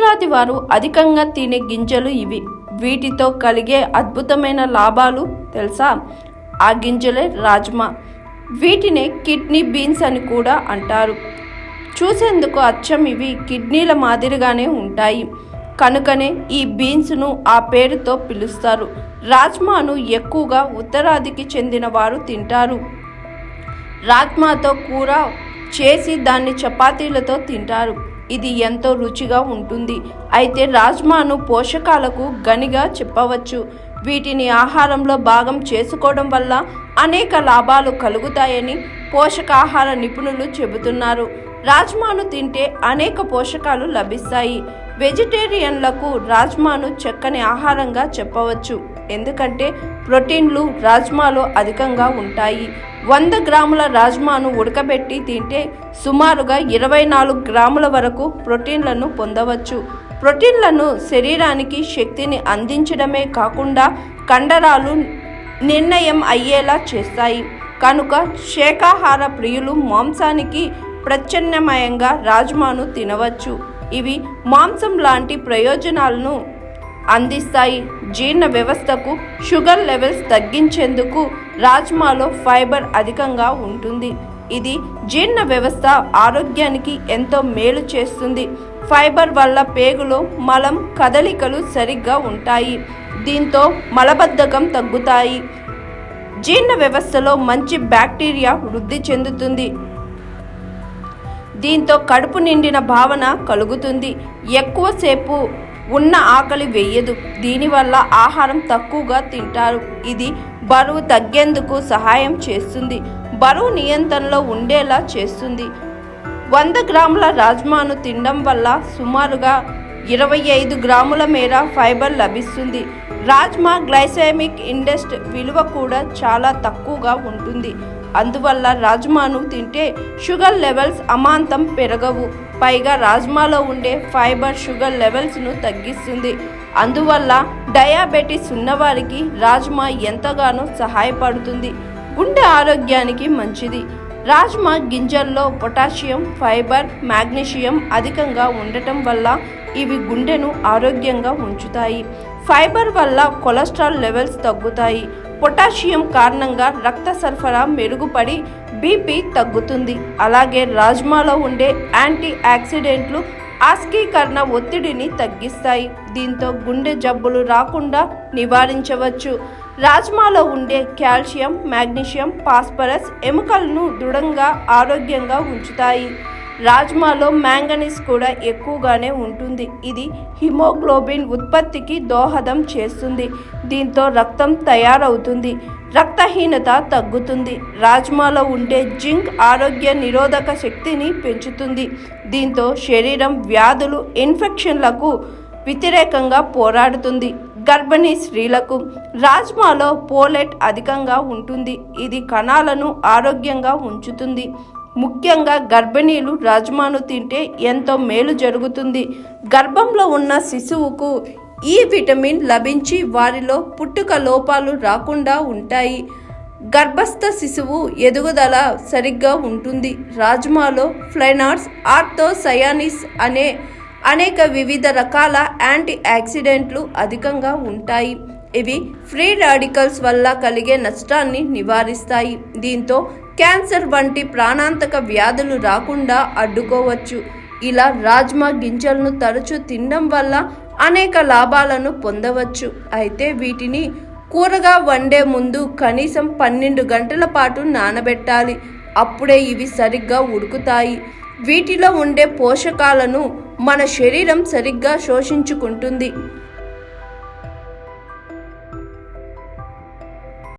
ఉత్తరాది వారు అధికంగా తినే గింజలు ఇవి. వీటితో కలిగే అద్భుతమైన లాభాలు తెలుసా? ఆ గింజలే రాజ్మా. వీటిని కిడ్నీ బీన్స్ అని కూడా అంటారు. చూసేందుకు అచ్చం ఇవి కిడ్నీల మాదిరిగానే ఉంటాయి. కనుకనే ఈ బీన్స్ను ఆ పేరుతో పిలుస్తారు. రాజ్మాను ఎక్కువగా ఉత్తరాదికి చెందిన వారు తింటారు. రాజ్మాతో కూర చేసి దాన్ని చపాతీలతో తింటారు. ఇది ఎంతో రుచిగా ఉంటుంది. అయితే రాజ్మాను పోషకాలకు గనిగా చెప్పవచ్చు. వీటిని ఆహారంలో భాగం చేసుకోవడం వల్ల అనేక లాభాలు కలుగుతాయని పోషకాహార నిపుణులు చెబుతున్నారు. రాజ్మాను తింటే అనేక పోషకాలు లభిస్తాయి. వెజిటేరియన్లకు రాజ్మాను చక్కని ఆహారంగా చెప్పవచ్చు. ఎందుకంటే ప్రోటీన్లు రాజ్మాలో అధికంగా ఉంటాయి. వంద గ్రాముల రాజ్మాను ఉడకబెట్టి తింటే సుమారుగా ఇరవై నాలుగు గ్రాముల వరకు ప్రోటీన్లను పొందవచ్చు. ప్రోటీన్లను శరీరానికి శక్తిని అందించడమే కాకుండా కండరాలు నిర్ణయం అయ్యేలా చేస్తాయి. కనుక శాకాహార ప్రియులు మాంసానికి ప్రత్యామ్నాయంగా రాజ్మాను తినవచ్చు. ఇవి మాంసం లాంటి ప్రయోజనాలను అందిస్తాయి. జీర్ణ వ్యవస్థకు షుగర్ లెవెల్స్ తగ్గించేందుకు రాజ్మాలో ఫైబర్ అధికంగా ఉంటుంది. ఇది జీర్ణ వ్యవస్థ ఆరోగ్యానికి ఎంతో మేలు చేస్తుంది. ఫైబర్ వల్ల పేగులో మలం కదలికలు సరిగ్గా ఉంటాయి. దీంతో మలబద్ధకం తగ్గుతాయి. జీర్ణ వ్యవస్థలో మంచి బ్యాక్టీరియా వృద్ధి చెందుతుంది. దీంతో కడుపు నిండిన భావన కలుగుతుంది. ఎక్కువసేపు ఉన్న ఆకలి వేయదు. దీనివల్ల ఆహారం తక్కువగా తింటారు. ఇది బరువు తగ్గేందుకు సహాయం చేస్తుంది. బరువు నియంత్రణలో ఉండేలా చేస్తుంది. వంద గ్రాముల రాజ్మాను తినడం వల్ల సుమారుగా ఇరవై ఐదు గ్రాముల మేర ఫైబర్ లభిస్తుంది. రాజ్మా గ్లైసెమిక్ ఇండెస్ట్ విలువ కూడా చాలా తక్కువగా ఉంటుంది. అందువల్ల రాజ్మాను తింటే షుగర్ లెవెల్స్ అమాంతం పెరగవు. పైగా రాజ్మాలో ఉండే ఫైబర్ షుగర్ లెవెల్స్ను తగ్గిస్తుంది. అందువల్ల డయాబెటీస్ ఉన్నవారికి రాజ్మా ఎంతగానో సహాయపడుతుంది. గుండె ఆరోగ్యానికి మంచిది. రాజ్మా గింజల్లో పొటాషియం ఫైబర్ మాగ్నీషియం అధికంగా ఉండటం వల్ల ఇవి గుండెను ఆరోగ్యంగా ఉంచుతాయి. ఫైబర్ వల్ల కొలెస్ట్రాల్ లెవెల్స్ తగ్గుతాయి. పొటాషియం కారణంగా రక్త సరఫరా మెరుగుపడి బీపీ తగ్గుతుంది. అలాగే రాజ్మాలో ఉండే యాంటీ ఆక్సిడెంట్లు ఆస్కీకరణ ఒత్తిడిని తగ్గిస్తాయి. దీంతో గుండె జబ్బులు రాకుండా నివారించవచ్చు. రాజ్మాలో ఉండే కాల్షియం మాగ్నీషియం ఫాస్ఫరస్ ఎముకలను దృఢంగా ఆరోగ్యంగా ఉంచుతాయి. రాజ్మాలో మ్యాంగనీస్ కూడా ఎక్కువగానే ఉంటుంది. ఇది హిమోగ్లోబిన్ ఉత్పత్తికి దోహదం చేస్తుంది. దీంతో రక్తం తయారవుతుంది. రక్తహీనత తగ్గుతుంది. రాజ్మాలో ఉండే జింక్ ఆరోగ్య నిరోధక శక్తిని పెంచుతుంది. దీంతో శరీరం వ్యాధులు ఇన్ఫెక్షన్లకు వ్యతిరేకంగా పోరాడుతుంది. గర్భిణీ స్త్రీలకు రాజ్మాలో పోలెట్ అధికంగా ఉంటుంది. ఇది కణాలను ఆరోగ్యంగా ఉంచుతుంది. ముఖ్యంగా గర్భిణీలు రాజ్మాను తింటే ఎంతో మేలు జరుగుతుంది. గర్భంలో ఉన్న శిశువుకు ఈ విటమిన్ లభించి వారిలో పుట్టుక లోపాలు రాకుండా ఉంటాయి. గర్భస్థ శిశువు ఎదుగుదల సరిగ్గా ఉంటుంది. రాజ్మాలో ఫ్లైనార్స్ ఆర్థోసయానిస్ అనే అనేక వివిధ రకాల యాంటీ యాక్సిడెంట్లు అధికంగా ఉంటాయి. ఇవి ఫ్రీ రాడికల్స్ వల్ల కలిగే నష్టాన్ని నివారిస్తాయి. దీంతో క్యాన్సర్ వంటి ప్రాణాంతక వ్యాధులు రాకుండా అడ్డుకోవచ్చు. ఇలా రాజ్మా గింజలను తరచూ తినడం వల్ల అనేక లాభాలను పొందవచ్చు. అయితే వీటిని కూరగా వండే ముందు కనీసం పన్నెండు గంటల పాటు నానబెట్టాలి. అప్పుడే ఇవి సరిగ్గా ఉడుకుతాయి. వీటిలో ఉండే పోషకాలను మన శరీరం సరిగ్గా శోషించుకుంటుంది.